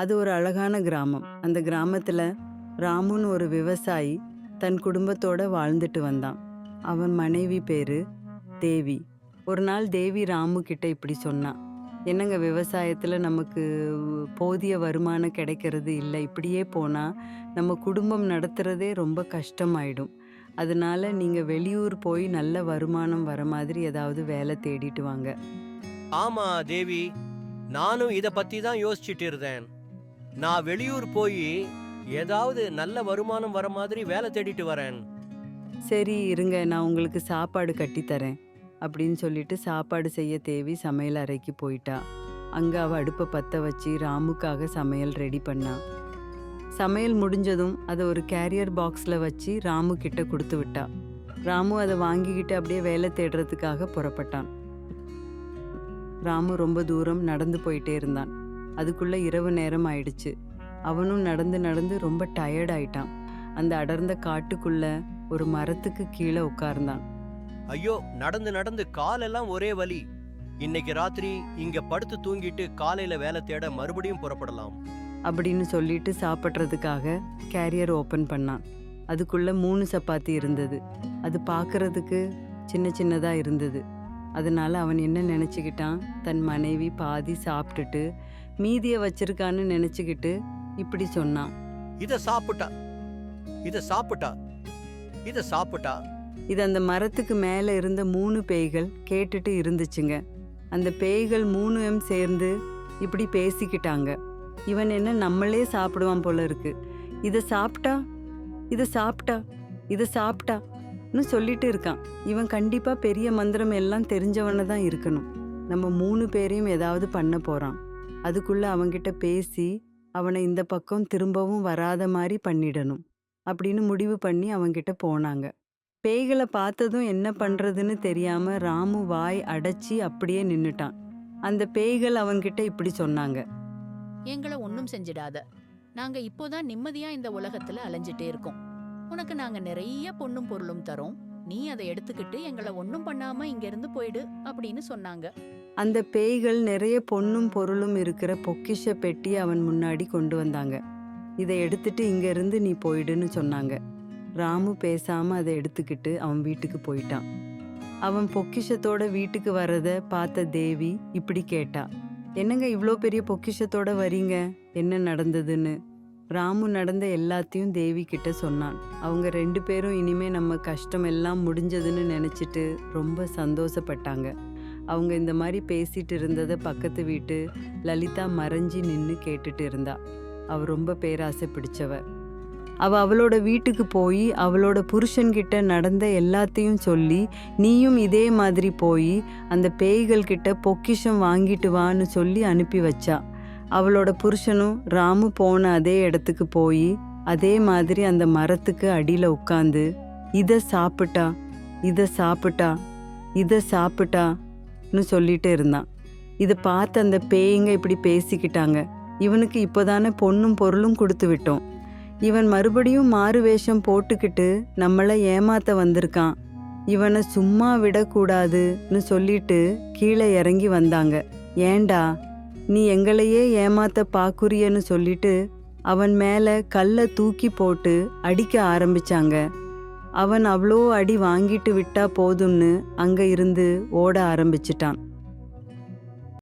அது ஒரு அழகான கிராமம். அந்த கிராமத்தில் ராமுன்னு ஒரு விவசாயி தன் குடும்பத்தோட வாழ்ந்துட்டு வந்தான். அவன் மனைவி பேரு தேவி. ஒரு நாள் தேவி ராமு கிட்ட இப்படி சொன்னான் என்னங்க விவசாயத்தில் நமக்கு போதிய வருமானம் கிடைக்கிறது இல்லை இப்படியே போனால் நம்ம குடும்பம் நடத்துகிறதே ரொம்ப கஷ்டமாயிடும். அதனால் நீங்கள் வெளியூர் போய் நல்ல வருமானம் வர மாதிரி ஏதாவது வேலை தேடிட்டு வாங்க. ஆமாம் தேவி நானும் இதை பற்றி தான் யோசிச்சுட்டு இருந்தேன். நான் வெளியூர் போய் ஏதாவது நல்ல வருமானம் வர மாதிரி வேலை தேடிட்டு வரேன். சரி இருங்க நான் உங்களுக்கு சாப்பாடு கட்டித்தரேன் அப்படின்னு சொல்லிட்டு சாப்பாடு செய்ய தேவி சமையல் அறைக்கு போயிட்டா. அங்க அவ அடுப்பை பத்த வச்சு ராமுக்காக சமையல் ரெடி பண்ணா. சமையல் முடிஞ்சதும் அதை ஒரு கேரியர் பாக்ஸில் வச்சு ராமு கிட்ட கொடுத்து விட்டா. ராமு அதை வாங்கிக்கிட்டு அப்படியே வேலை தேடுறதுக்காக புறப்பட்டான். ராமு ரொம்ப தூரம் நடந்து போயிட்டே இருந்தான். அதுக்குள்ள இரவு நேரம் ஆயிடுச்சு. அவனும் நடந்து நடந்து ரொம்ப டயர்ட் ஆயிட்டான். அந்த அடர்ந்த காட்டுக்குள்ள ஒரு மரத்துக்கு கீழே உட்கார்ந்தான். ஐயோ நடந்து நடந்து காலெல்லாம் ஒரே வலி. இன்னைக்கு ராத்திரி இங்க படுத்து தூங்கிட்டு காலையில வேலை தேட மறுபடியும் புறப்படலாம். அப்படின்னு சொல்லிட்டு சாப்பிட்றதுக்காக கேரியர் ஓப்பன் பண்ணான். அதுக்குள்ள மூணு சப்பாத்தி இருந்தது. அது பார்க்கறதுக்கு சின்ன சின்னதா இருந்தது. அதனால அவன் என்ன நினச்சிக்கிட்டான்? தன் மனைவி பாதி சாப்பிட்டுட்டு மீதியை வச்சிருக்கான்னு நினச்சிக்கிட்டு இப்படி சொன்னான் இத சாப்பிட்டா. இத சாப்பிட்டா. இத சாப்பிட்டா. இது அந்த மரத்துக்கு மேலே இருந்த மூணு பேய்கள் கேட்டுட்டு இருந்துச்சுங்க. அந்த பேய்கள் மூணும் சேர்ந்து இப்படி பேசிக்கிட்டாங்க. இவன் என்ன நம்மளே சாப்பிடுவான் போல இருக்கு. இதை சாப்பிட்டா? இதை சாப்பிட்டா? இதை சாப்பிட்டான்னு சொல்லிட்டு இருக்கான். இவன் கண்டிப்பா பெரிய மந்திரம் எல்லாம் தெரிஞ்சவன தான் இருக்கணும். நம்ம மூணு பேரையும் ஏதாவது பண்ண போறான். அதுக்குள்ளே அவங்கிட்ட பேசி அவனை இந்த பக்கம் திரும்பவும் வராத மாதிரி பண்ணிடணும் அப்படின்னு முடிவு பண்ணி அவங்கிட்ட போனாங்க. பேய்களை பார்த்ததும் என்ன பண்ணுறதுன்னு தெரியாமல் ராமு வாய் அடைச்சி அப்படியே நின்றுட்டான் அந்த பேய்கள் அவங்கிட்ட இப்படி சொன்னாங்க. எங்களை ஒன்றும் செஞ்சிடாத. நாங்கள் இப்போதான் நிம்மதியாக இந்த உலகத்தில் அலைஞ்சிட்டே இருக்கோம். உனக்கு நாங்கள் நிறைய பொண்ணும் பொருளும் தரோம். நீ அதை எடுத்துக்கிட்டு எங்களை ஒன்றும் பண்ணாமல் இங்கேருந்து போயிடு அப்படின்னு சொன்னாங்க. அந்த பேய்கள் நிறைய பொண்ணும் பொருளும் இருக்கிற பொக்கிஷ பெட்டி அவன் முன்னாடி கொண்டு வந்தாங்க. இதை எடுத்துட்டு இங்கேருந்து நீ போயிடுன்னு சொன்னாங்க. ராமு பேசாம அதை எடுத்துக்கிட்டு அவன் வீட்டுக்கு போயிட்டான். அவன் பொக்கிஷத்தோட வீட்டுக்கு வரத பார்த்த தேவி இப்படி கேட்டா என்னங்க இவ்வளோ பெரிய பொக்கிஷத்தோட வரீங்க? என்ன நடந்ததுன்னு? ராமு நடந்த எல்லாத்தையும் தேவி கிட்ட சொன்னான். அவங்க ரெண்டு பேரும் இனிமே நம்ம கஷ்டம் எல்லாம் முடிஞ்சதுன்னு நினைச்சிட்டு ரொம்ப சந்தோஷப்பட்டாங்க. அவங்க இந்த மாதிரி பேசிட்டு இருந்ததை பக்கத்து வீட்டு லலிதா மறைஞ்சி நின்று கேட்டுட்டு இருந்தா. அவ ரொம்ப பேராசை பிடிச்சவ. அவ அவளோட வீட்டுக்கு போய் அவளோட புருஷன்கிட்ட நடந்த எல்லாத்தையும் சொல்லி நீயும் இதே மாதிரி போய் அந்த பேய்கள்கிட்ட பொக்கிஷம் வாங்கிட்டு வான்னு சொல்லி அனுப்பி வச்சா. அவளோட புருஷனும் ராமு போன அதே இடத்துக்கு போய் அதே மாதிரி அந்த மரத்துக்கு அடியில் உட்காந்து இதை சாப்பிட்டா இதை சாப்பிட்டா இதை சாப்பிட்டா ன்னு சொல்லிட்டு இருந்தான். இதை பார்த்து அந்த பேய்ங்க இப்படி பேசிக்கிட்டாங்க. இவனுக்கு இப்போதானே பொண்ணும் பொருளும் கொடுத்து விட்டோம். இவன் மறுபடியும் மாறு வேஷம் போட்டுக்கிட்டு நம்மளை ஏமாத்த வந்திருக்கான். இவனை சும்மா விடக்கூடாதுன்னு சொல்லிட்டு கீழே இறங்கி வந்தாங்க. ஏண்டா நீ எங்களையே ஏமாத்த பாக்குறியன்னு சொல்லிட்டு அவன் மேலே கல்லை தூக்கி போட்டு அடிக்க ஆரம்பிச்சாங்க. அவன் அவ்வளோ அடி வாங்கிட்டு விட்டா போதும்னு அங்கே இருந்து ஓட ஆரம்பிச்சிட்டான்.